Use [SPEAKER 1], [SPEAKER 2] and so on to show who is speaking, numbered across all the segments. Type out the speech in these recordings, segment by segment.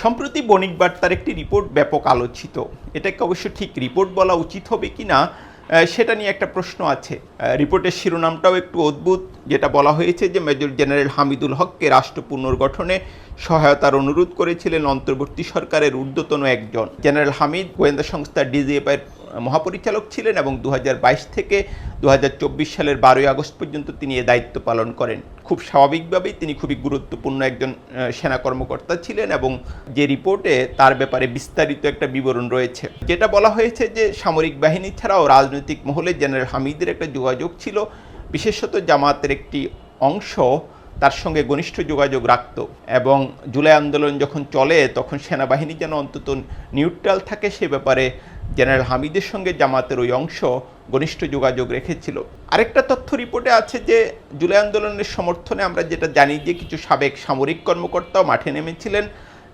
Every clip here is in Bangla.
[SPEAKER 1] সম্প্রতি বণিক বার্তার একটি রিপোর্ট ব্যাপক আলোচিত। এটাকে অবশ্য ঠিক রিপোর্ট বলা উচিত হবে কি না সেটা নিয়ে একটা প্রশ্ন আছে। রিপোর্টের শিরোনামটাও একটু অদ্ভুত, যেটা বলা হয়েছে যে মেজর জেনারেল হামিদুল হককে রাষ্ট্র পুনর্গঠনে সহায়তার অনুরোধ করেছিলেন অন্তর্বর্তী সরকারের ঊর্ধ্বতন একজন। জেনারেল হামিদ গোয়েন্দা সংস্থা ডিজিএফআইয়ের মহাপরিচালক ছিলেন এবং দু হাজার বাইশ থেকে দু হাজার চব্বিশ সালের বারোই আগস্ট পর্যন্ত তিনি এ দায়িত্ব পালন করেন। খুব স্বাভাবিকভাবেই তিনি খুবই গুরুত্বপূর্ণ একজন সেনা কর্মকর্তা ছিলেন এবং যে রিপোর্টে তার ব্যাপারে বিস্তারিত একটা বিবরণ রয়েছে। যেটা বলা হয়েছে যে সামরিক বাহিনী ছাড়াও রাজনৈতিক মহলে জেনারেল হামিদের একটা যোগাযোগ ছিল। বিশেষত জামাতের একটি অংশ তার সঙ্গে ঘনিষ্ঠ যোগাযোগ রাখত এবং জুলাই আন্দোলন যখন চলে, তখন সেনাবাহিনী যেন অন্তত নিউট্রাল থাকে সে ব্যাপারে জেনারেল হামিদের সঙ্গে জামাতের ওই অংশ ঘনিষ্ঠ যোগাযোগ রেখেছিল। আরেকটা তথ্য রিপোর্টে আছে যে, জুলাই আন্দোলনের সমর্থনে আমরা যেটা জানি যে, কিছু সাবেক সামরিক কর্মকর্তাও মাঠে নেমেছিলেন,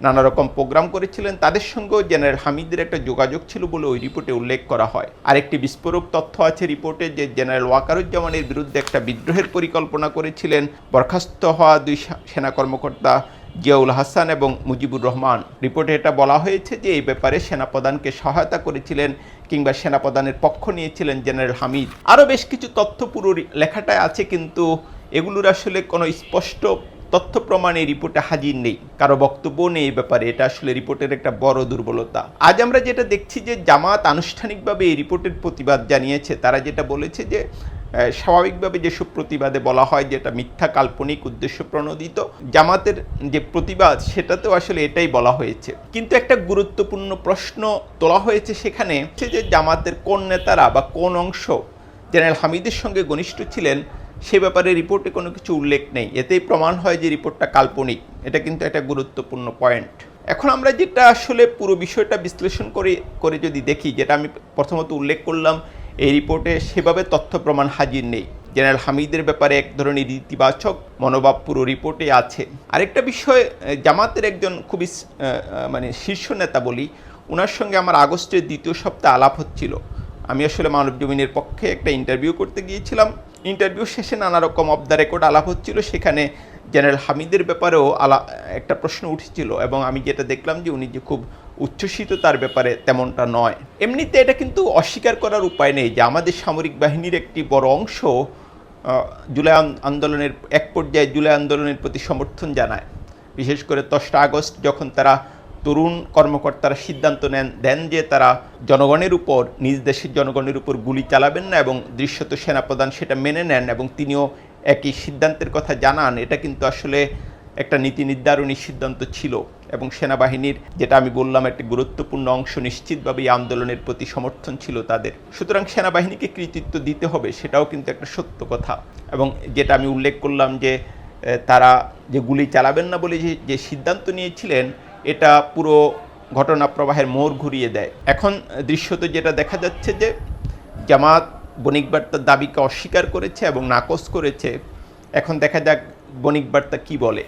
[SPEAKER 1] নানা রকম প্রোগ্রাম করেছিলেন, তাদের সঙ্গেও জেনারেল হামিদের একটা যোগাযোগ ছিল বলে ওই রিপোর্টে উল্লেখ করা হয়। আরেকটি বিস্ফোরক তথ্য আছে রিপোর্টে যে, জেনারেল ওয়াকারুজ্জামানের বিরুদ্ধে একটা বিদ্রোহের পরিকল্পনা করেছিলেন, বরখাস্ত হওয়া দুই সেনা কর্মকর্তা জিয়াউল হাসান এবং মুজিবুর রহমান। রিপোর্টে এটা বলা হয়েছে যে, এই ব্যাপারে সেনাপ্রধানকে সহায়তা করেছিলেন কিংবা সেনাপ্রধানের পক্ষ নিয়েছিলেন জেনারেল হামিদ। আরও বেশ কিছু তথ্য পুরো লেখাটায় আছে, কিন্তু এগুলোর আসলে কোনো স্পষ্ট তথ্য প্রমাণ এই রিপোর্টে হাজির নেই। কারও বক্তব্য নেই এই ব্যাপারে, এটা আসলে রিপোর্টের একটা বড় দুর্বলতা। আজ আমরা যেটা দেখছি যে, জামাত আনুষ্ঠানিকভাবে এই রিপোর্টের প্রতিবাদ জানিয়েছে। তারা যেটা বলেছে যে স্বাভাবিকভাবে যেসব প্রতিবাদে বলা হয় যেটা মিথ্যা কাল্পনিক উদ্দেশ্য প্রণোদিত, জামাতের যে প্রতিবাদ, সেটাতেও আসলে এটাই বলা হয়েছে। কিন্তু একটা গুরুত্বপূর্ণ প্রশ্ন তোলা হয়েছে সেখানে হচ্ছে যে জামাতের কোন নেতারা বা কোন অংশ জেনারেল হামিদের সঙ্গে ঘনিষ্ঠ ছিলেন, সে ব্যাপারে রিপোর্টে কোনো কিছু উল্লেখ নেই। এতেই প্রমাণ হয় যে রিপোর্টটা কাল্পনিক। এটা কিন্তু একটা গুরুত্বপূর্ণ পয়েন্ট। এখন আমরা যেটা আসলে পুরো বিষয়টা বিশ্লেষণ করে করে যদি দেখি, যেটা আমি প্রথমত উল্লেখ করলাম এই রিপোর্টে সেভাবে তথ্য প্রমাণ হাজির নেই। জেনারেল হামিদের ব্যাপারে এক ধরনের ইতিবাচক মনোভাব পুরো রিপোর্টে আছে। আরেকটা বিষয় জামাতের একজন খুবই মানে শীর্ষ নেতা বলি ওনার সঙ্গে আমার আগস্টের দ্বিতীয় সপ্তাহে আলাপ হচ্ছিল। আমি আসলে মানব জমিনের পক্ষে একটা ইন্টারভিউ করতে গিয়েছিলাম। ইন্টারভিউ শেষে নানা রকম অফ দ্য রেকর্ড আলাপ হচ্ছিল। সেখানে জেনারেল হামিদের ব্যাপারেও আলা, একটা প্রশ্ন উঠেছিল এবং আমি যেটা দেখলাম যে উনি যে খুব উচ্ছ্বসিত তার ব্যাপারে তেমনটা নয়। এমনিতে এটা কিন্তু অস্বীকার করার উপায় নেই যে আমাদের সামরিক বাহিনীর একটি বড় অংশ জুলাই আন্দোলনের এক পর্যায়ে জুলাই আন্দোলনের প্রতি সমর্থন জানায়। বিশেষ করে দশটা আগস্ট যখন তারা তরুণ কর্মকর্তারা সিদ্ধান্ত নেন, দেন যে তারা জনগণের উপর, নিজ দেশের জনগণের উপর গুলি চালাবেন না এবং দৃশ্যত সেনাপ্রধান সেটা মেনে নেন এবং তিনিও একই সিদ্ধান্তের কথা জানান, এটা কিন্তু আসলে একটা নীতি নির্ধারণী সিদ্ধান্ত ছিল। এবং সেনাবাহিনীর, যেটা আমি বললাম একটি গুরুত্বপূর্ণ অংশ নিশ্চিতভাবে এই আন্দোলনের প্রতি সমর্থন ছিল তাদের। সুতরাং সেনাবাহিনীকে কৃতিত্ব দিতে হবে, সেটাও কিন্তু একটা সত্য কথা। এবং যেটা আমি উল্লেখ করলাম যে তারা যে গুলি চালাবেন না বলে যে যে সিদ্ধান্ত নিয়েছিলেন, এটা পুরো ঘটনা প্রবাহের মোড় ঘুরিয়ে দেয়। এখন দৃশ্যত যেটা দেখা যাচ্ছে যে, জামাত বণিক বার্তার দাবিকে অস্বীকার করেছে এবং নাকচ করেছে। এখন দেখা যাক বণিক বার্তা কী বলে।